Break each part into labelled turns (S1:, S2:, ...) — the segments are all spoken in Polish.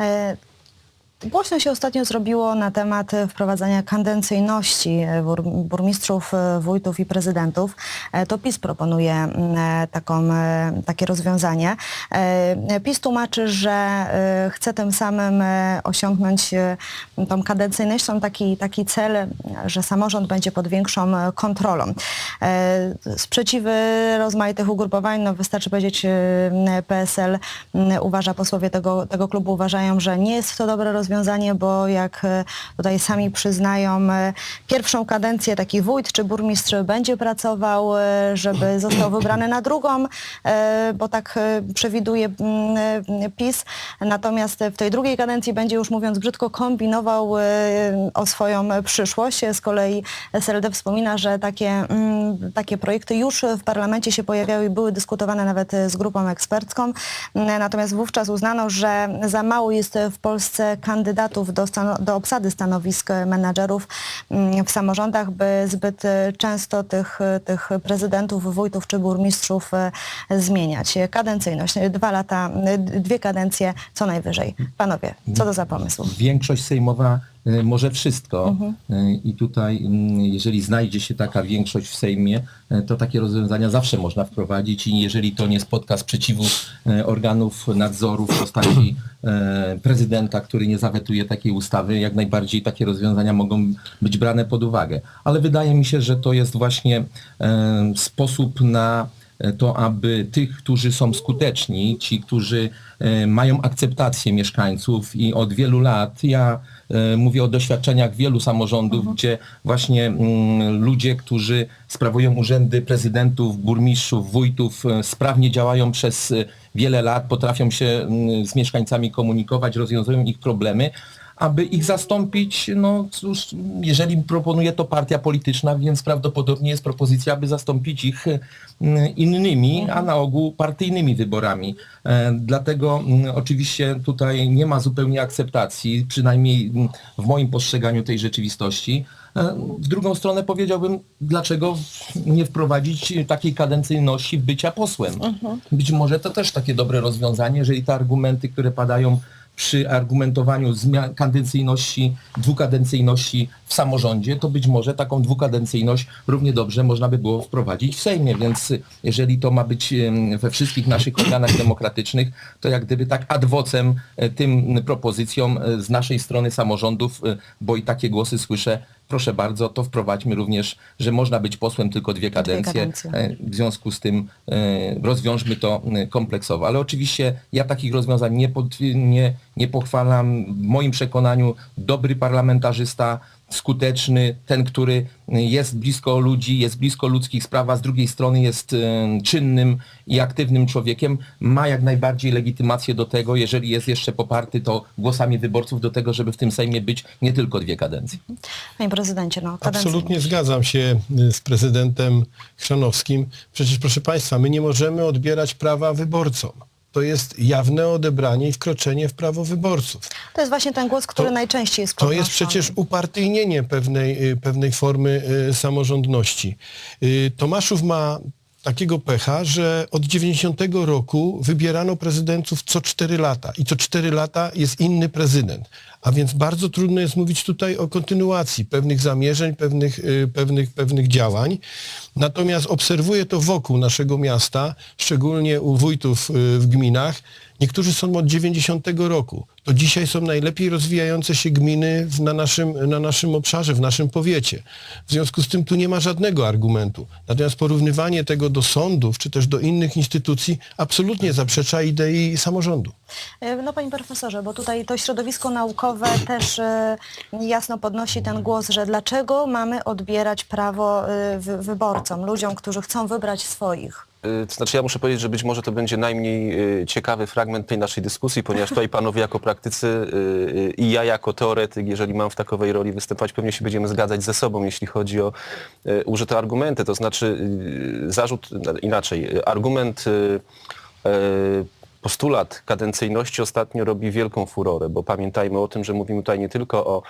S1: Uh, Głośno się ostatnio zrobiło na temat e, wprowadzania kadencyjności e, bur- burmistrzów, e, wójtów i prezydentów. To PiS proponuje mm, taką, takie rozwiązanie. PiS tłumaczy, że chce tym samym osiągnąć tą kadencyjnością taki, taki cel, że samorząd będzie pod większą kontrolą. Sprzeciwy rozmaitych ugrupowań, no wystarczy powiedzieć PSL uważa, posłowie tego, tego klubu uważają, że nie jest to dobre rozwiązanie, bo jak e, tutaj sami przyznają, e, pierwszą kadencję taki wójt czy burmistrz będzie pracował, e, żeby został wybrany na drugą, bo tak przewiduje mm, PiS. Natomiast w tej drugiej kadencji będzie już mówiąc brzydko kombinował o swoją przyszłość. Z kolei SLD wspomina, że takie, mm, takie projekty już w parlamencie się pojawiały i były dyskutowane nawet z grupą ekspercką. Natomiast wówczas uznano, że za mało jest w Polsce kandydatów do, do obsady stanowisk menadżerów mm, w samorządach, by zbyt e, często tych, tych prezydentów, wójtów czy burmistrzów e, zmieniać. Kadencyjność, dwa lata, e, dwie kadencje co najwyżej. Panowie, co to za pomysł?
S2: Większość sejmowa e, może wszystko
S1: Mhm.
S2: E, i tutaj mm, jeżeli znajdzie się taka większość w Sejmie, e, to takie rozwiązania zawsze można wprowadzić i jeżeli to nie spotka sprzeciwu organów nadzoru w postaci prezydenta, który nie zawetuje takiej ustawy, jak najbardziej takie rozwiązania mogą być brane pod uwagę. Ale wydaje mi się, że to jest właśnie sposób na to, aby tych, którzy są skuteczni, ci, którzy mają akceptację mieszkańców i od wielu lat, ja mówię o doświadczeniach wielu samorządów, gdzie właśnie mm, ludzie, którzy sprawują urzędy prezydentów, burmistrzów, wójtów, e, sprawnie działają przez e, wiele lat, potrafią się mm, z mieszkańcami komunikować, rozwiązują ich problemy, aby ich zastąpić, no cóż, jeżeli proponuje to partia polityczna, więc prawdopodobnie jest propozycja, aby zastąpić ich mm, innymi, a na ogół partyjnymi wyborami. E, Dlatego oczywiście tutaj nie ma zupełnie akceptacji, przynajmniej w moim postrzeganiu tej rzeczywistości. E, W drugą stronę powiedziałbym, dlaczego nie wprowadzić takiej kadencyjności bycia posłem. Być może to też takie dobre rozwiązanie, jeżeli te argumenty, które padają przy argumentowaniu zmian kadencyjności, dwukadencyjności w samorządzie, to być może taką dwukadencyjność równie dobrze można by było wprowadzić w Sejmie, więc jeżeli to ma być we wszystkich naszych organach demokratycznych, to jak gdyby tak ad vocem e, tym propozycjom e, z naszej strony samorządów, bo i takie głosy słyszę, proszę bardzo, to wprowadźmy również, że można być posłem tylko dwie kadencje.
S1: kadencje.
S2: E, W związku z tym e, rozwiążmy to e, kompleksowo. Ale oczywiście ja takich rozwiązań nie, pod, nie, nie pochwalam. W moim przekonaniu dobry parlamentarzysta, skuteczny, ten, który jest blisko ludzi, jest blisko ludzkich spraw, a z drugiej strony jest e, czynnym i aktywnym człowiekiem, ma jak najbardziej legitymację do tego, jeżeli jest jeszcze poparty to głosami wyborców do tego, żeby w tym Sejmie być nie tylko dwie kadencje.
S1: Panie prezydencie, no kadencyjność.
S3: Absolutnie zgadzam się y, z prezydentem Chrzanowskim. Przecież, proszę Państwa, my nie możemy odbierać prawa wyborcom. To jest jawne odebranie i wkroczenie w prawo wyborców.
S1: To jest właśnie ten głos, który
S3: To-
S1: najczęściej jest
S3: To jest
S1: podnoszony.
S3: przecież upartyjnienie pewnej, y, pewnej formy y, samorządności. Y, Tomaszów ma takiego pecha, że od 90 roku wybierano prezydentów co 4 lata i co 4 lata jest inny prezydent. A więc bardzo trudno jest mówić tutaj o kontynuacji pewnych zamierzeń, pewnych, y, pewnych, pewnych działań. Natomiast obserwuję to wokół naszego miasta, szczególnie u wójtów y, w gminach. Niektórzy są od 90 roku. To dzisiaj są najlepiej rozwijające się gminy w, na, naszym, na naszym obszarze, w naszym powiecie. W związku z tym tu nie ma żadnego argumentu. Natomiast porównywanie tego do sądów czy też do innych instytucji absolutnie zaprzecza idei samorządu.
S1: E, No panie profesorze, bo tutaj to środowisko naukowe też e, jasno podnosi ten głos, że dlaczego mamy odbierać prawo e, wy- wyborcom, ludziom, którzy chcą wybrać swoich.
S4: Y, To znaczy ja muszę powiedzieć, że być może to będzie najmniej y, ciekawy fragment tej naszej dyskusji, ponieważ tutaj panowie jako praktycy y, i ja jako teoretyk, jeżeli mam w takowej roli występować, pewnie się będziemy zgadzać ze sobą, jeśli chodzi o użyte argumenty. To znaczy zarzut, inaczej, argument postulat kadencyjności ostatnio robi wielką furorę, bo pamiętajmy o tym, że mówimy tutaj nie tylko o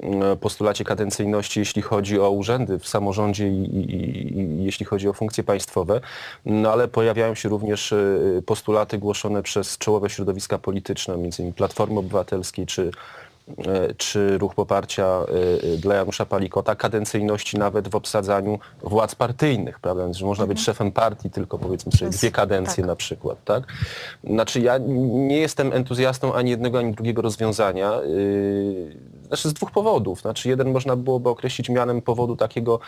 S4: mm, postulacie kadencyjności, jeśli chodzi o urzędy w samorządzie i, i, i, jeśli chodzi o funkcje państwowe, no ale pojawiają się również y, postulaty głoszone przez czołowe środowiska polityczne, m.in. Platformy Obywatelskiej czy e, czy ruch poparcia e, dla Janusza Palikota, kadencyjności nawet w obsadzaniu władz partyjnych, prawda? Że można być szefem partii tylko powiedzmy sobie dwie kadencje
S1: tak.
S4: na przykład, tak? Znaczy ja nie jestem entuzjastą ani jednego, ani drugiego rozwiązania. Znaczy z dwóch powodów. Znaczy jeden można byłoby określić mianem powodu takiego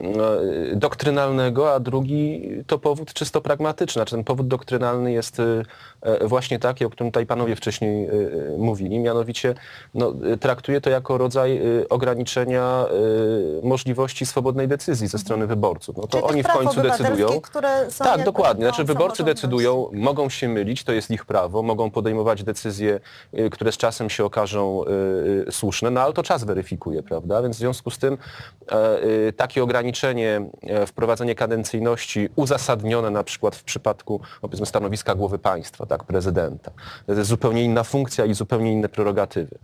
S4: e, doktrynalnego, a drugi to powód czysto pragmatyczny. Znaczy ten powód doktrynalny jest e, e, właśnie taki, o którym tutaj panowie wcześniej mówili, mianowicie no, traktuje to jako rodzaj ograniczenia możliwości swobodnej decyzji ze strony wyborców. No to
S1: Czyli
S4: oni w końcu decydują. Tak, dokładnie. Znaczy wyborcy decydują, mogą się mylić, to jest ich prawo, mogą podejmować decyzje, y, które z czasem się okażą y, słuszne, no ale to czas weryfikuje, prawda? Więc w związku z tym e, y, takie ograniczenie, e, wprowadzenie kadencyjności uzasadnione na przykład w przypadku powiedzmy stanowiska głowy państwa, tak, prezydenta. To jest zupełnie inna funkcja i zupełnie inne prerogatywy.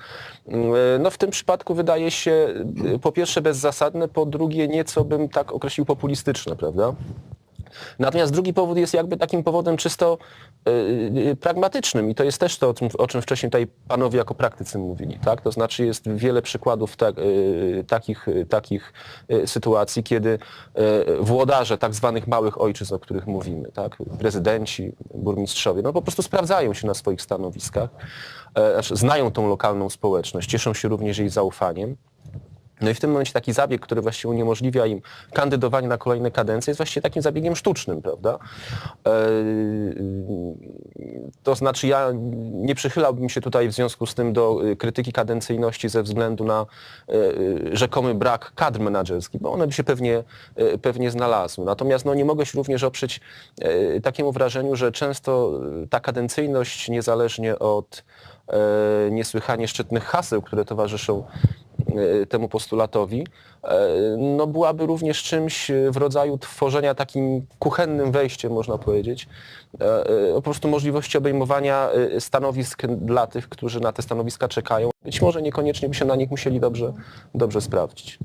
S4: Mm, e, No w tym przypadku wydaje się y, po pierwsze bezzasadne, po drugie nieco bym tak określił populistyczne, prawda? Natomiast drugi powód jest jakby takim powodem czysto y, y, pragmatycznym i to jest też to, o czym, o czym wcześniej tutaj panowie jako praktycy mówili. Tak? To znaczy jest wiele przykładów tak, y, takich, y, takich y, sytuacji, kiedy y, włodarze tak zwanych małych ojczyzn, o których mówimy, tak? prezydenci, burmistrzowie, no po prostu sprawdzają się na swoich stanowiskach, e, znają tą lokalną społeczność, cieszą się również jej zaufaniem. No i w tym momencie taki zabieg, który właściwie uniemożliwia im kandydowanie na kolejne kadencje, jest właściwie takim zabiegiem sztucznym, prawda? Eee, To znaczy ja nie przychylałbym się tutaj w związku z tym do y, krytyki kadencyjności ze względu na y, y, rzekomy brak kadr menedżerskich, bo one by się pewnie, pewnie znalazły. Natomiast no, nie mogę się również oprzeć takiemu wrażeniu, że często ta kadencyjność niezależnie od e, niesłychanie szczytnych haseł, które towarzyszą e, temu postulatowi, e, no byłaby również czymś e, w rodzaju tworzenia takim kuchennym wejściem, można powiedzieć, e, e, po prostu możliwości obejmowania e, stanowisk dla tych, którzy na te stanowiska czekają. Być może niekoniecznie by się na nich musieli dobrze, dobrze sprawdzić.